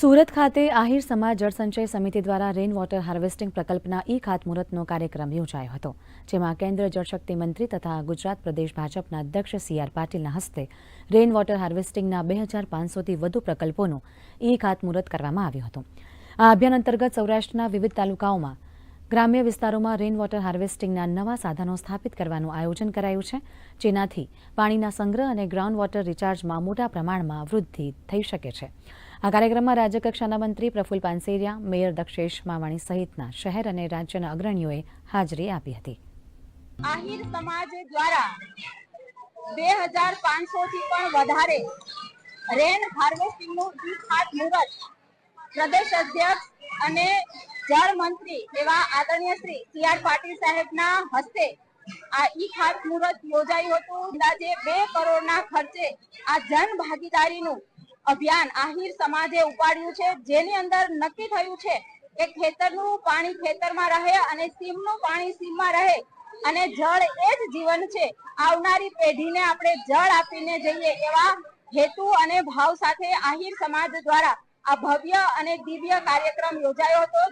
સુરત ખાતે આહિર સમાજ જળસંચય સમિતિ દ્વારા રેઇન વોટર હાર્વેસ્ટિંગ પ્રકલ્પના ઈ ખાતમુહૂર્તનો કાર્યક્રમ યોજાયો હતો, જેમાં કેન્દ્ર જળશક્તિ મંત્રી તથા ગુજરાત પ્રદેશ ભાજપના અધ્યક્ષ સી આર પાટીલના હસ્તે રેઇન વોટર હાર્વેસ્ટિંગના બે હજાર પાંચસોથી વધુ પ્રકલ્પોનું ઈ ખાતમુહૂર્ત કરવામાં આવ્યું હતું. આ અભિયાન અંતર્ગત સૌરાષ્ટ્રના વિવિધ તાલુકાઓમાં ગ્રામ્ય વિસ્તારોમાં રેઇન વોટર હાર્વેસ્ટિંગના નવા સાધનો સ્થાપિત કરવાનું આયોજન કરાયું છે, જેનાથી પાણીના સંગ્રહ અને ગ્રાઉન્ડ વોટર રિચાર્જમાં મોટા પ્રમાણમાં વૃદ્ધિ થઈ શકે છે. આ કાર્યક્રમમાં રાજ્યકક્ષાના મંત્રી પ્રફુલ પાનસેરિયા, મેયર દક્ષેશ માવાણી સહિતના શહેર અને રાજ્યના અગ્રણીઓએ હાજરી આપી હતી. આહિર સમાજ દ્વારા બે હજાર પાંચસો થી પણ વધારે રેન હાર્વેસ્ટિંગનું ઈ પ્રદેશ અધ્યક્ષ અને જળ મંત્રી એવા આદરણીય શ્રી સી આર પાટીલ સાહેબના હસ્તે આ ઈ ખાતમુહૂર્ત યોજાયું હતું. અંદાજે બે કરોડના ખર્ચે આ જન ભાગીદારીનું અભિયાન આહિર સમાજે ઉપાડ્યું છે. જેની અંદર નક્કી થયું છે કે ખેતરનું પાણી ખેતરમાં રહે અને સીમનું પાણી સીમમાં રહે અને જળ એ જ જીવન છે. આવનારી પેઢીને આપણે જળ આપીને જઈએ એવા હેતુ અને ભાવ સાથે આહિર સમાજ દ્વારા આ ભવ્ય અને દિવ્ય કાર્યક્રમ યોજાયો હતો.